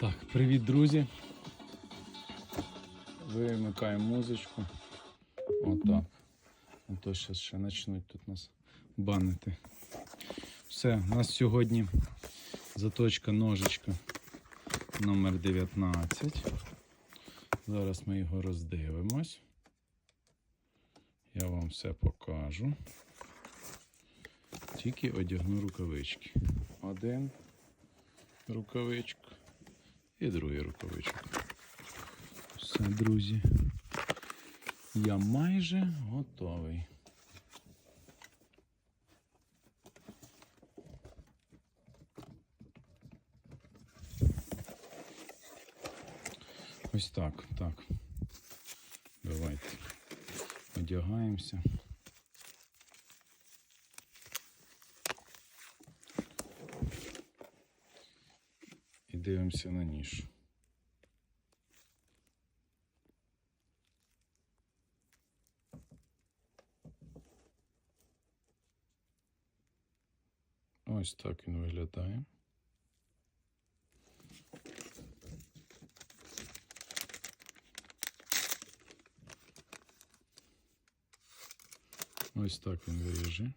Так, привіт, друзі. Вимикаємо музичку. Отак. А то зараз ще почнуть тут нас банити. Все, у нас сьогодні заточка ножичка номер 19. Зараз ми його роздивимось. Я вам все покажу. Тільки одягну рукавички. Один рукавичок і другий рукавичок. Все, друзі. Я майже готовий. Ось так, так. Давайте одягаємося. дивимося на ніж. Ось так він виглядає. Ось так він виріже.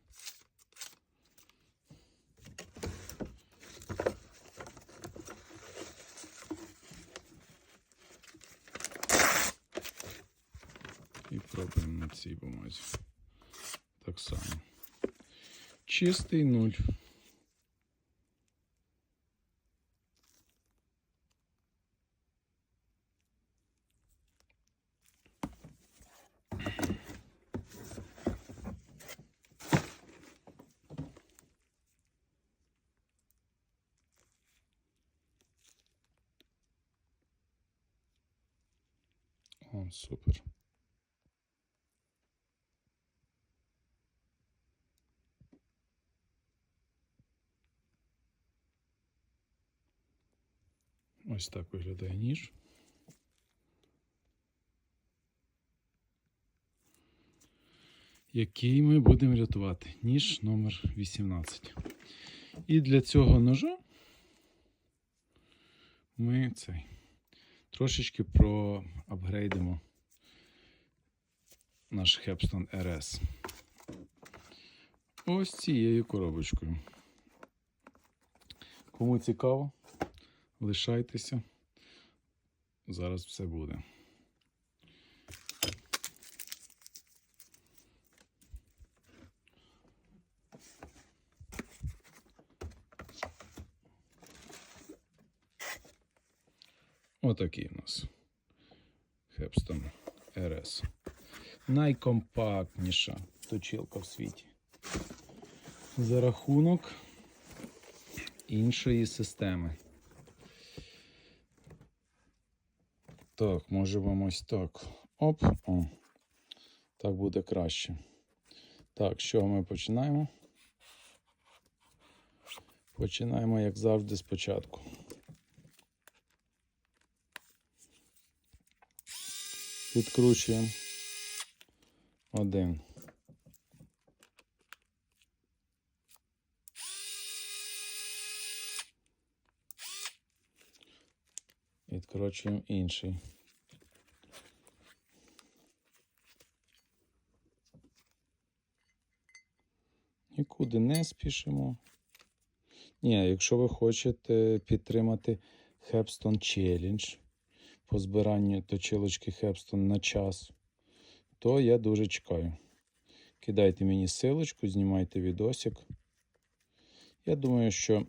Цій бумазі. Так само. Чистий нуль. О, супер. Ось так виглядає ніж. Який ми будемо рятувати? Ніж номер 18. І для цього ножа ми цей трошечки проапгрейдимо наш Hepstone RS. Ось цією коробочкою. Кому цікаво, лишайтеся. Зараз все буде. Отакий у нас Hepstone RS. Найкомпактніша точилка в світі. За рахунок іншої системи. Так, може вам ось так. Оп, о. Так буде краще. Так, що ми починаємо? Починаємо, як завжди, спочатку. Підкручуємо один. Відкручуємо інший. Нікуди не спішимо. Ні, якщо ви хочете підтримати Hepstone Challenge по збиранню точилочки Hepstone на час, то я дуже чекаю. Кидайте мені силочку, знімайте відосик. Я думаю, що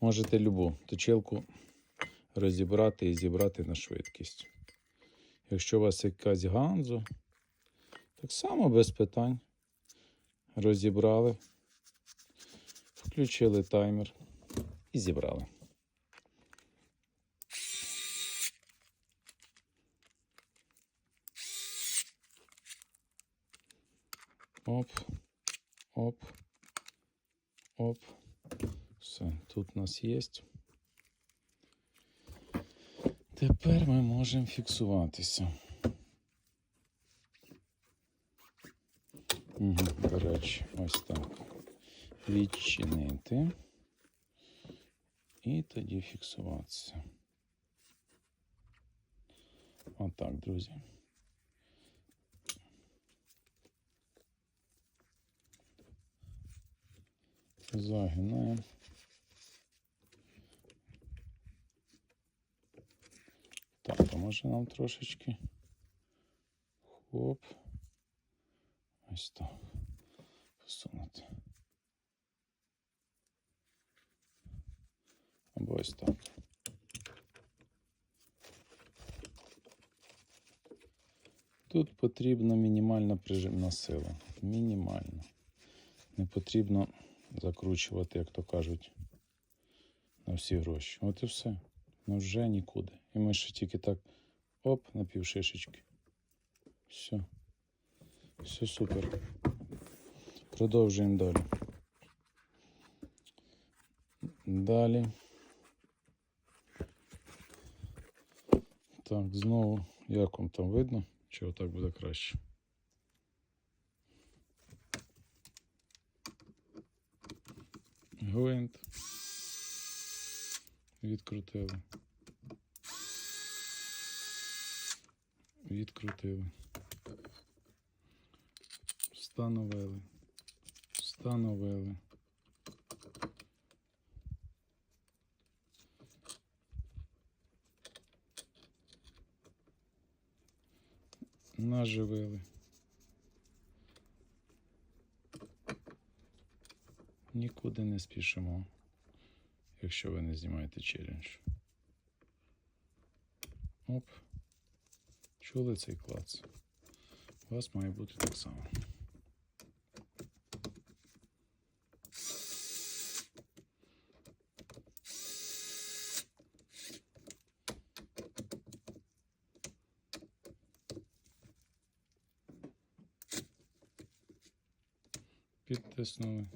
можете любу точилку розібрати і зібрати на швидкість. Якщо у вас якась ганзо, так само без питань. Розібрали, включили таймер і зібрали. Оп, оп, оп. Все, тут у нас є. Тепер ми можемо фіксуватися. До речі, ось так. Відчинити. І тоді фіксуватися. Отак, друзі. Загинаємо. Так, а може нам трошечки. Хоп. Ось так. Посунути. Або ось так. Тут потрібна мінімальна прижимна сила. Мінімальна. Не потрібно закручувати, як то кажуть, на всі гроші. От і все. Ну вже нікуди. І ми ще тільки так оп, на півшишечки. Все. Все супер. Продовжуємо далі. Далі. Так, знову, як вам там видно, чи отак буде краще. Гвинт. Відкрутили. Відкрутили. Встановили. Встановили. Наживили. Нікуди не спішимо, якщо ви не знімаєте челендж. Оп. Чули цей клац? У вас має бути так само. Підтиснули.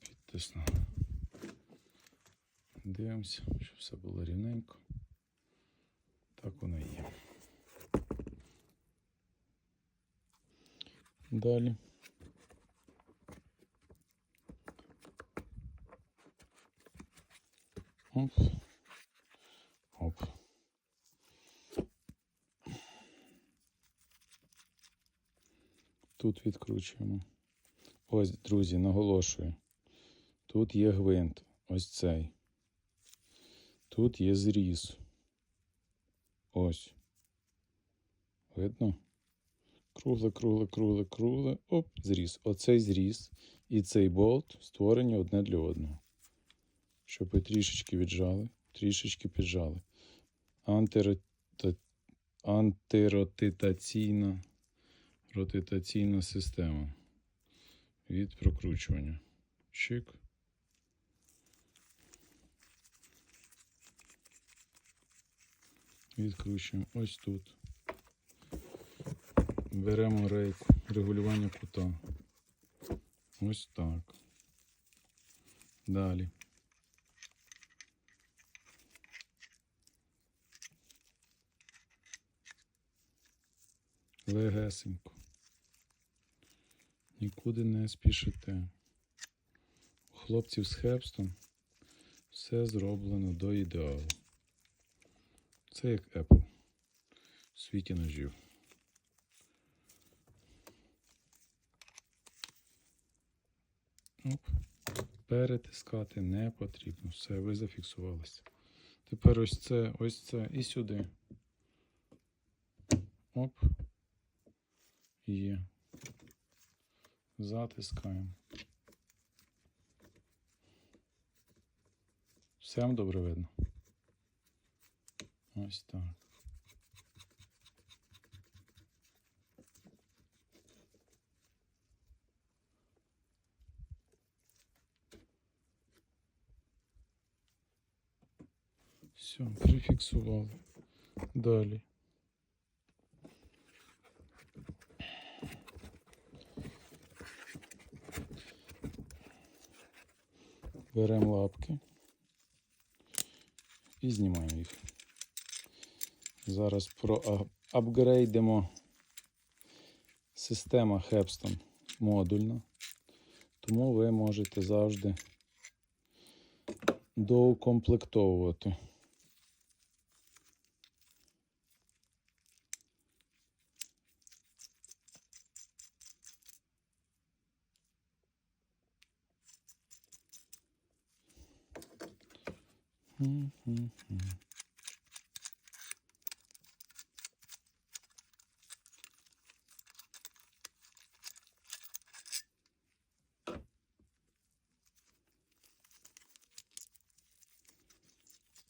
Підтиснули. Дивимося, щоб все було рівненько. Так воно і є. Далі. Оп. Оп. Тут відкручуємо. Ось, друзі, наголошую. Тут є гвинт. Ось цей. Тут є зріз. Ось. Видно? Кругле, кругле, кругле, кругле. Оп, зріз. Оцей зріз і цей болт створені одне для одного. Щоб ви трішечки віджали, трішечки піджали. Антиротитаційна ротитаційна система від прокручування. Чик. Відкручуємо ось тут. Беремо рейку, регулювання кута. Ось так. Далі. Легесенько. Нікуди не спішите. У хлопців з Хепстон все зроблено до ідеалу. Це як Apple в світі ножів. Оп. Перетискати не потрібно. Все, ви зафіксувалися. Тепер ось це, ось це і сюди. Оп. Є. Затискаємо. Все вам добре видно. Ось так. Все, прифіксували. Далі. Беремо лапки і знімаємо їх. Зараз проапгрейдимо. Система Hepston модульна, тому ви можете завжди доукомплектовувати.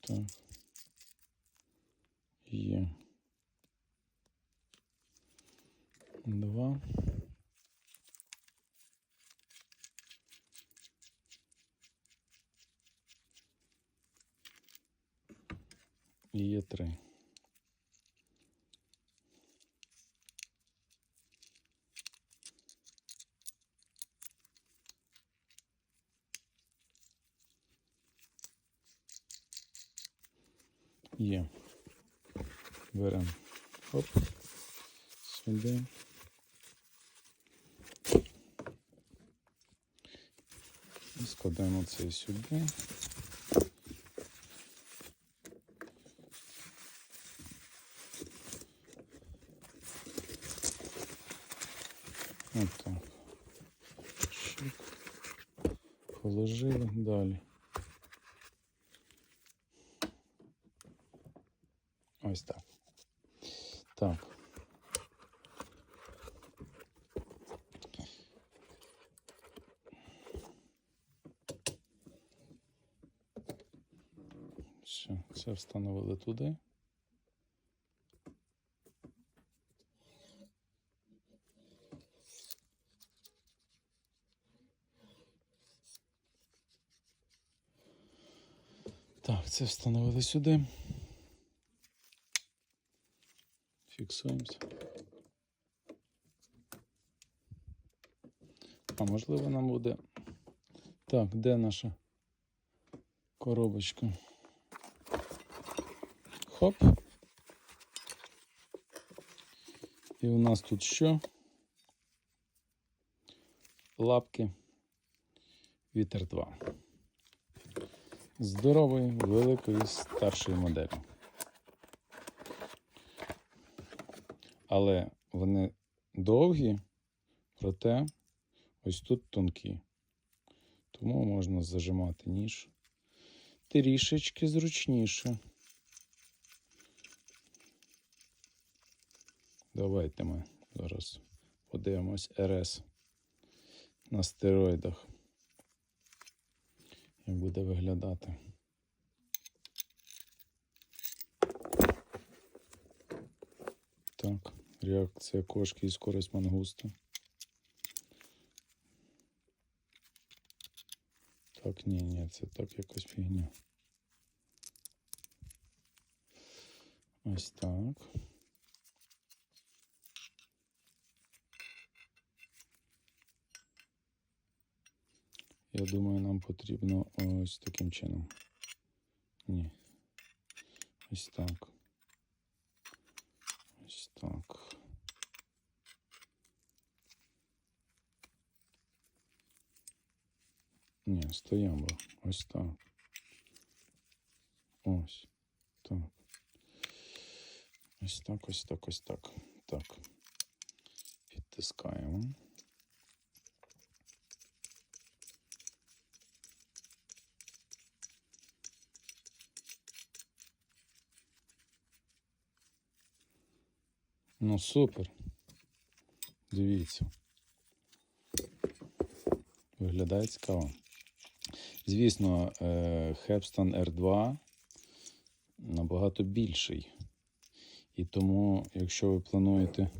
Так. Є. Два. Є. Беремо. Оп. Сюди. І складаємо це сюди. От так. Шик. Положили далі. Ось так. Так. Все, це встановили туди. Так, це встановили сюди. Фіксуємося. А можливо нам буде. Так, де наша коробочка? Хоп. І у нас тут що? Лапки Вітер 2. Здорової, великої, старшої моделі. Але вони довгі, проте ось тут тонкі. Тому можна зажимати ніж трішечки зручніше. Давайте ми зараз подивимось РС на стероїдах. Як буде виглядати. Так, реакція кошки і скорость мангуста. Так, ні, ні, це так якась фігня. Ось так. Я думаю, нам потрібно ось таким чином. Ні. Ось так. Ось так. Ні, стоямба. Ось так. Ось. Так. Ось так, ось так, ось так. Так. Підтискаємо. Ну, супер. Дивіться. Виглядає цікаво. Звісно, Хепстон R2 набагато більший. І тому, якщо ви плануєте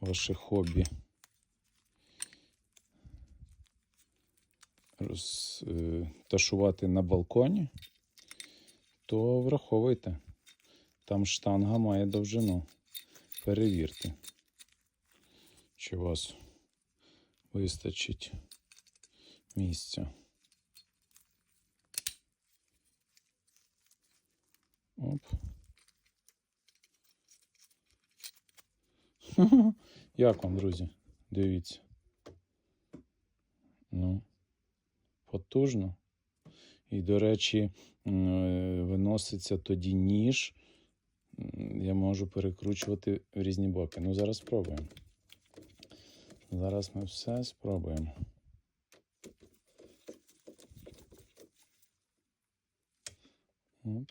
ваше хобі розташувати на балконі, то враховуйте, там штанга має довжину. Перевірте, чи у вас вистачить місця. Оп. Як вам, друзі? Дивіться. Ну, потужно. І, до речі, е, виноситься тоді ніж. Я можу перекручувати в різні боки. Ну, зараз спробуємо. Зараз ми все спробуємо. Оп.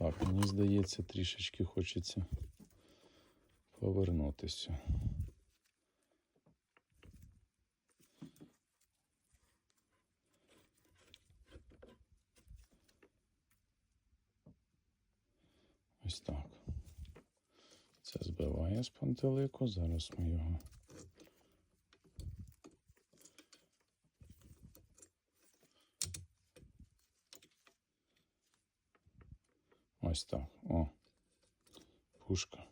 Так, мені здається, трішечки хочеться повернутися. Ось так. Це збиває з пантелику. Зараз ми його. Ось так. О. Пушка.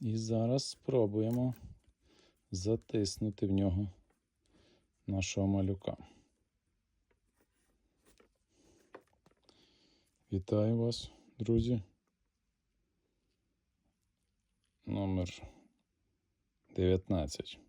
І зараз спробуємо затиснути в нього нашого малюка. Вітаю вас, друзі. Номер 19.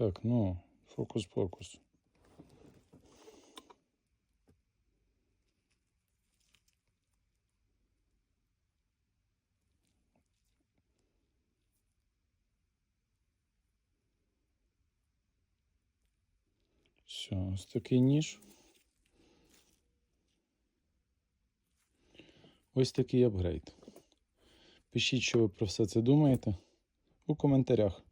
Так, ну, фокус-покус. Все, ось такий ніж. Ось такий апгрейд. Пишіть, що ви про все це думаєте у коментарях.